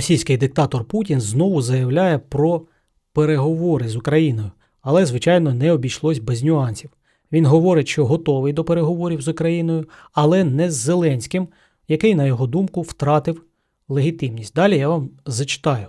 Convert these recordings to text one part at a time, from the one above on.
Російський диктатор Путін знову заявляє про переговори з Україною, але, звичайно, не обійшлось без нюансів. Він говорить, що готовий до переговорів з Україною, але не з Зеленським, який, на його думку, втратив легітимність. Далі я вам зачитаю.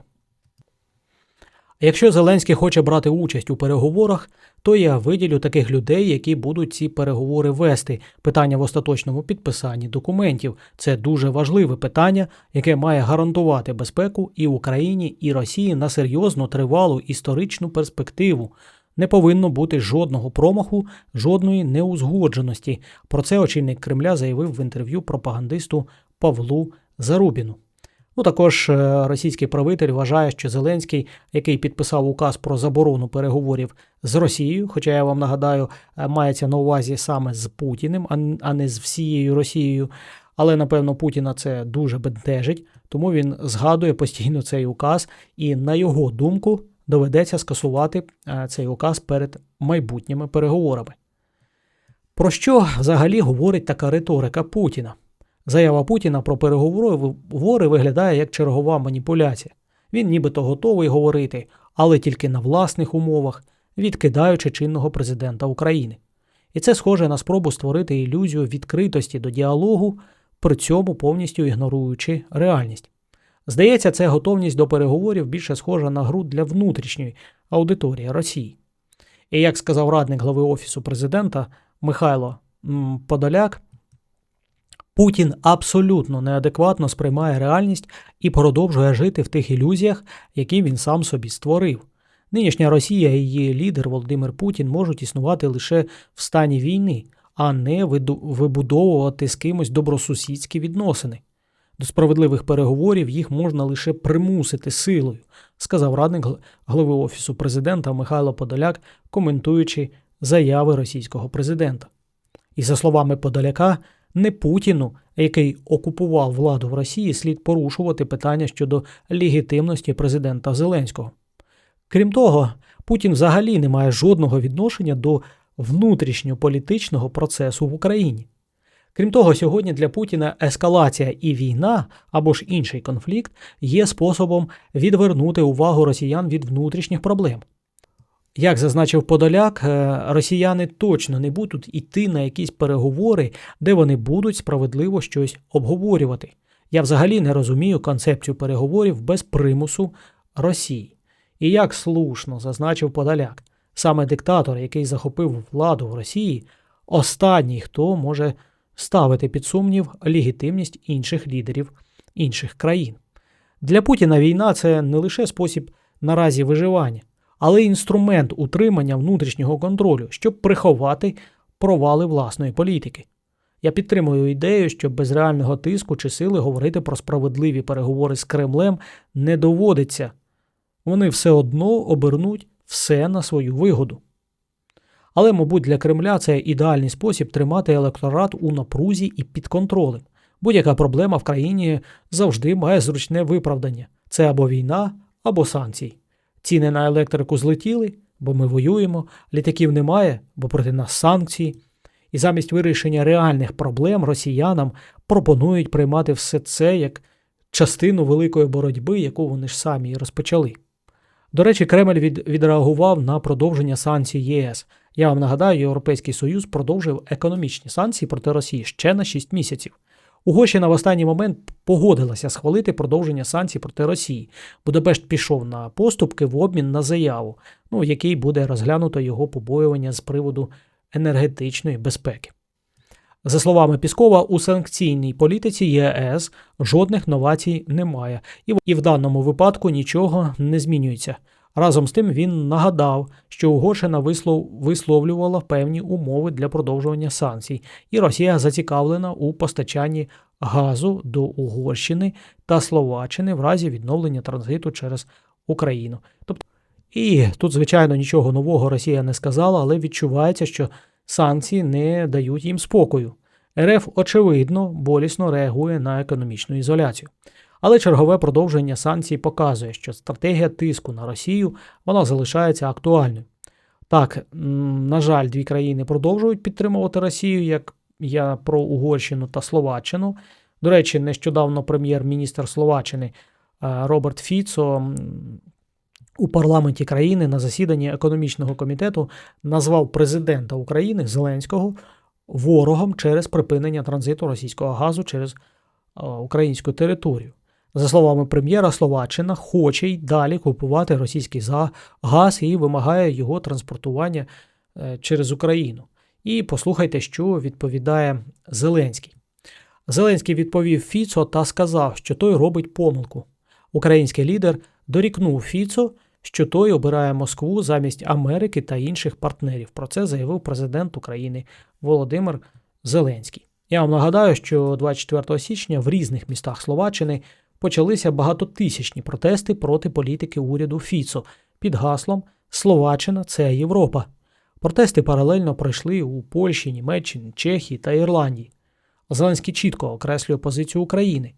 Якщо Зеленський хоче брати участь у переговорах, то я виділю таких людей, які будуть ці переговори вести. Питання в остаточному підписанні документів це дуже важливе питання, яке має гарантувати безпеку і Україні, і Росії на серйозну тривалу історичну перспективу. Не повинно бути жодного промаху, жодної неузгодженості. Про це очільник Кремля заявив в інтерв'ю пропагандисту Павлу Зарубіну. Ну також е, російський правитель вважає, що Зеленський, який підписав указ про заборону переговорів з Росією, хоча я вам нагадаю, е, мається на увазі саме з Путіним, а не з всією Росією. Але напевно Путіна це дуже бентежить, тому він згадує постійно цей указ, і на його думку доведеться скасувати е, цей указ перед майбутніми переговорами. Про що взагалі говорить така риторика Путіна? Заява Путіна про переговори виглядає як чергова маніпуляція. Він нібито готовий говорити, але тільки на власних умовах, відкидаючи чинного президента України. І це схоже на спробу створити ілюзію відкритості до діалогу, при цьому повністю ігноруючи реальність. Здається, це готовність до переговорів більше схожа на гру для внутрішньої аудиторії Росії. І як сказав радник глави Офісу президента Михайло Подоляк, Путін абсолютно неадекватно сприймає реальність і продовжує жити в тих ілюзіях, які він сам собі створив. Нинішня Росія і її лідер Володимир Путін можуть існувати лише в стані війни, а не вибудовувати з кимось добросусідські відносини. До справедливих переговорів їх можна лише примусити силою, сказав радник голови Офісу президента Михайло Подоляк, коментуючи заяви російського президента. І за словами Подоляка, не Путіну, який окупував владу в Росії, слід порушувати питання щодо легітимності президента Зеленського. Крім того, Путін взагалі не має жодного відношення до внутрішньополітичного процесу в Україні. Крім того, сьогодні для Путіна ескалація і війна або ж інший конфлікт є способом відвернути увагу росіян від внутрішніх проблем. Як зазначив Подоляк, е, росіяни точно не будуть йти на якісь переговори, де вони будуть справедливо щось обговорювати. Я взагалі не розумію концепцію переговорів без примусу Росії. І як слушно зазначив Подоляк, саме диктатор, який захопив владу в Росії, останній, хто може ставити під сумнів легітимність інших лідерів інших країн. Для Путіна війна це не лише спосіб наразі виживання, але інструмент утримання внутрішнього контролю, щоб приховати провали власної політики. Я підтримую ідею, що без реального тиску чи сили говорити про справедливі переговори з Кремлем не доводиться. Вони все одно обернуть все на свою вигоду. Але, мабуть, для Кремля це ідеальний спосіб тримати електорат у напрузі і під контролем. Будь-яка проблема в країні завжди має зручне виправдання: це або війна, або санкції. Ціни на електрику злетіли, бо ми воюємо, літаків немає, бо проти нас санкції. І замість вирішення реальних проблем росіянам пропонують приймати все це як частину великої боротьби, яку вони ж самі і розпочали. До речі, Кремль від, відреагував на продовження санкцій ЄС. Я вам нагадаю, Європейський Союз продовжив економічні санкції проти Росії ще на 6 місяців. Угорщина в останній момент погодилася схвалити продовження санкцій проти Росії. Будапешт пішов на поступки в обмін на заяву, ну, в якій буде розглянуто його побоювання з приводу енергетичної безпеки. За словами Піскова, у санкційній політиці ЄС жодних новацій немає, і в- даному випадку нічого не змінюється. Разом з тим він нагадав, що Угорщина вислов... висловлювала певні умови для продовжування санкцій, і Росія зацікавлена у постачанні газу до Угорщини та Словаччини в разі відновлення транзиту через Україну. Тобто, і тут, звичайно, нічого нового Росія не сказала, але відчувається, що санкції не дають їм спокою. РФ, очевидно, болісно реагує на економічну ізоляцію. Але чергове продовження санкцій показує, що стратегія тиску на Росію вона залишається актуальною. Так, на жаль, дві країни продовжують підтримувати Росію, як я про Угорщину та Словаччину. До речі, нещодавно прем'єр-міністр Словаччини Роберт Фіцо у парламенті країни на засіданні економічного комітету назвав президента України Зеленського ворогом через припинення транзиту російського газу через е, українську територію. За словами прем'єра, Словаччина хоче й далі купувати російський газ і вимагає його транспортування е, через Україну. І послухайте, що відповідає Зеленський. Зеленський відповів Фіцо та сказав, що той робить помилку. Український лідер дорікнув Фіцо, що той обирає Москву замість Америки та інших партнерів. Про це заявив президент України Володимир Зеленський. Я вам нагадаю, що 24 січня в різних містах Словаччини почалися багатотисячні протести проти політики уряду Фіцо під гаслом Словаччина це Європа. Протести паралельно пройшли у Польщі, Німеччині, Чехії та Ірландії. Зеленський чітко окреслює позицію України.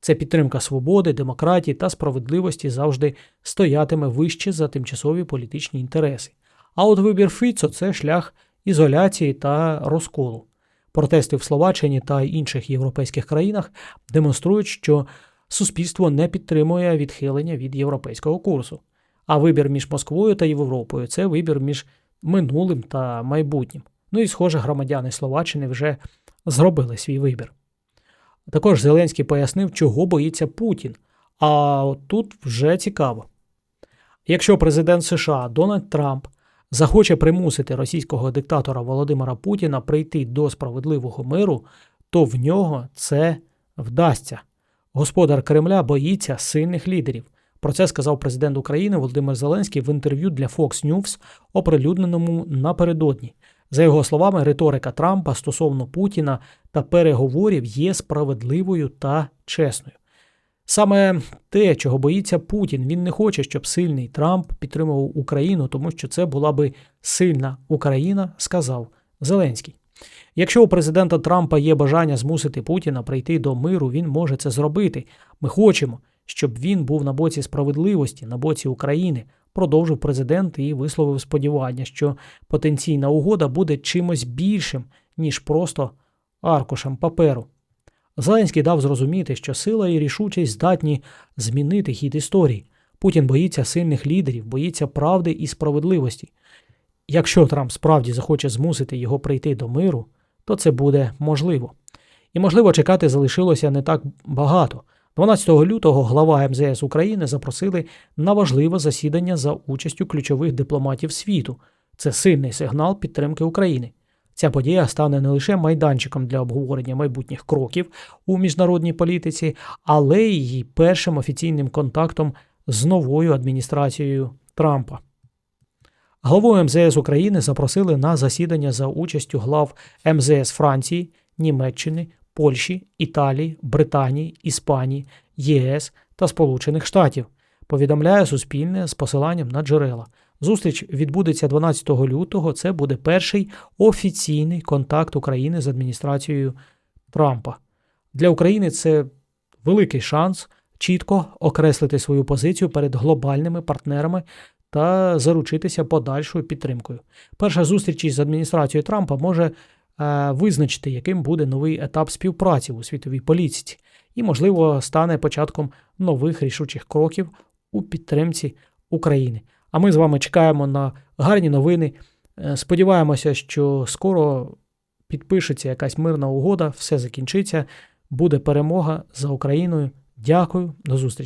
Це підтримка свободи, демократії та справедливості завжди стоятиме вище за тимчасові політичні інтереси. А от вибір Фіцо це шлях ізоляції та розколу. Протести в Словаччині та інших європейських країнах демонструють, що суспільство не підтримує відхилення від європейського курсу. А вибір між Москвою та Європою це вибір між минулим та майбутнім. Ну і, схоже, громадяни Словаччини вже зробили свій вибір. Також Зеленський пояснив, чого боїться Путін. А тут вже цікаво. Якщо президент США Дональд Трамп захоче примусити російського диктатора Володимира Путіна прийти до справедливого миру, то в нього це вдасться. Господар Кремля боїться сильних лідерів. Про це сказав президент України Володимир Зеленський в інтерв'ю для Fox News, оприлюдненому напередодні. За його словами, риторика Трампа стосовно Путіна та переговорів є справедливою та чесною. Саме те, чого боїться Путін, він не хоче, щоб сильний Трамп підтримував Україну, тому що це була би сильна Україна, сказав Зеленський. Якщо у президента Трампа є бажання змусити Путіна прийти до миру, він може це зробити. Ми хочемо, щоб він був на боці справедливості, на боці України, продовжив президент і висловив сподівання, що потенційна угода буде чимось більшим, ніж просто аркушем паперу. Зеленський дав зрозуміти, що сила і рішучість здатні змінити хід історії. Путін боїться сильних лідерів, боїться правди і справедливості. Якщо Трамп справді захоче змусити його прийти до миру, то це буде можливо. І, можливо, чекати залишилося не так багато. 12 лютого глава МЗС України запросили на важливе засідання за участю ключових дипломатів світу. Це сильний сигнал підтримки України. Ця подія стане не лише майданчиком для обговорення майбутніх кроків у міжнародній політиці, але й її першим офіційним контактом з новою адміністрацією Трампа. Главу МЗС України запросили на засідання за участю глав МЗС Франції, Німеччини, Польщі, Італії, Британії, Іспанії, ЄС та Сполучених Штатів. Повідомляє Суспільне з посиланням на джерела. Зустріч відбудеться 12 лютого. Це буде перший офіційний контакт України з адміністрацією Трампа. Для України це великий шанс чітко окреслити свою позицію перед глобальними партнерами та заручитися подальшою підтримкою. Перша зустріч із адміністрацією Трампа може е, визначити, яким буде новий етап співпраці у світовій політиці, і, можливо, стане початком нових рішучих кроків у підтримці України. А ми з вами чекаємо на гарні новини. Е, Сподіваємося, що скоро підпишеться якась мирна угода, все закінчиться, буде перемога за Україною. Дякую, до зустрічі.